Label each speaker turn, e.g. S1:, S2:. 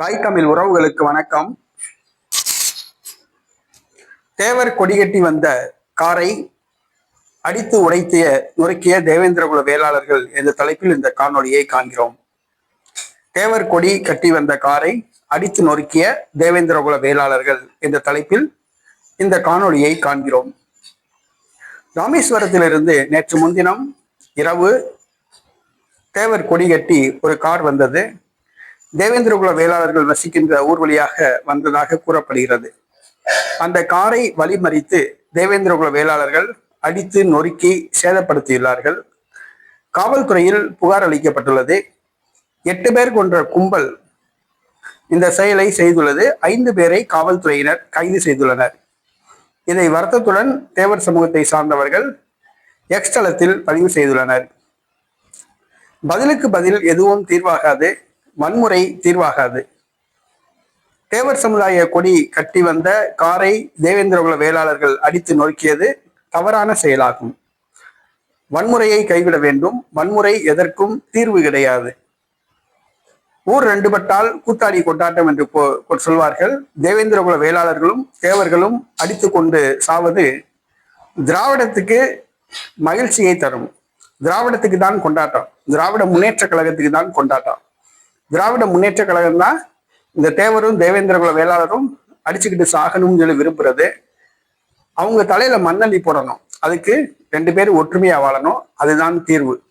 S1: தாய் தமிழ் உறவுகளுக்கு வணக்கம். தேவர் கொடிகட்டி வந்த காரை அடித்து உடைத்திய நொறுக்கிய தேவேந்திரகுல வேளாளர்கள் என்ற தலைப்பில் இந்த காணொலியை காண்கிறோம். தேவர் கொடி கட்டி வந்த காரை அடித்து நொறுக்கிய தேவேந்திரகுல வேளாளர்கள் என்ற தலைப்பில் இந்த காணொலியை காண்கிறோம். ராமேஸ்வரத்திலிருந்து நேற்று முன்தினம் இரவு தேவர் கொடி கட்டி ஒரு கார் வந்தது. தேவேந்திரகுல வேளாளர்கள் வசிக்கின்ற ஊர் வழியாக வந்ததாக கூறப்படுகிறது. அந்த காரை வழிமறித்து தேவேந்திரகுல வேளாளர்கள் அடித்து நொறுக்கி சேதப்படுத்தியுள்ளார்கள். காவல்துறையில் புகார் அளிக்கப்பட்டுள்ளது. எட்டு பேர் கொன்ற கும்பல் இந்த செயலை செய்துள்ளது. ஐந்து பேரை காவல்துறையினர் கைது செய்துள்ளனர். இதை வருத்தத்துடன் தேவர் சமூகத்தை சார்ந்தவர்கள் எக்ஸ்தலத்தில் பதிவு செய்துள்ளனர். பதிலுக்கு பதில் எதுவும் தீர்வாகாது. வன்முறை தீர்வாகாது. தேவர் சமுதாய கொடி கட்டி வந்த காரை தேவேந்திரகுல வேளாளர்கள் அடித்து நொறுக்கியது தவறான செயலாகும். வன்முறையை கைவிட வேண்டும். வன்முறை எதற்கும் தீர்வு கிடையாது. ஊர் ரெண்டு பட்டால் கூத்தாடி கொண்டாட்டம் என்று கொ- சொல்வார்கள். தேவேந்திரகுல வேளாளர்களும் தேவர்களும் அடித்து கொண்டு சாவது திராவிடத்துக்கு மகிழ்ச்சியை தரும். திராவிடத்துக்கு தான் கொண்டாட்டம். திராவிட முன்னேற்ற கழகத்துக்கு தான் கொண்டாட்டம். திராவிட முன்னேற்ற கழகம் தான் இந்த தேவரும் தேவேந்திரகுல வேளாளரும் அடிச்சுக்கிட்டு சாகணும்னு சொல்லி விரும்புறது. அவங்க தலையில மண்ணள்ளி போடணும். அதுக்கு ரெண்டு பேரும் ஒற்றுமையா வாழணும். அதுதான் தீர்வு.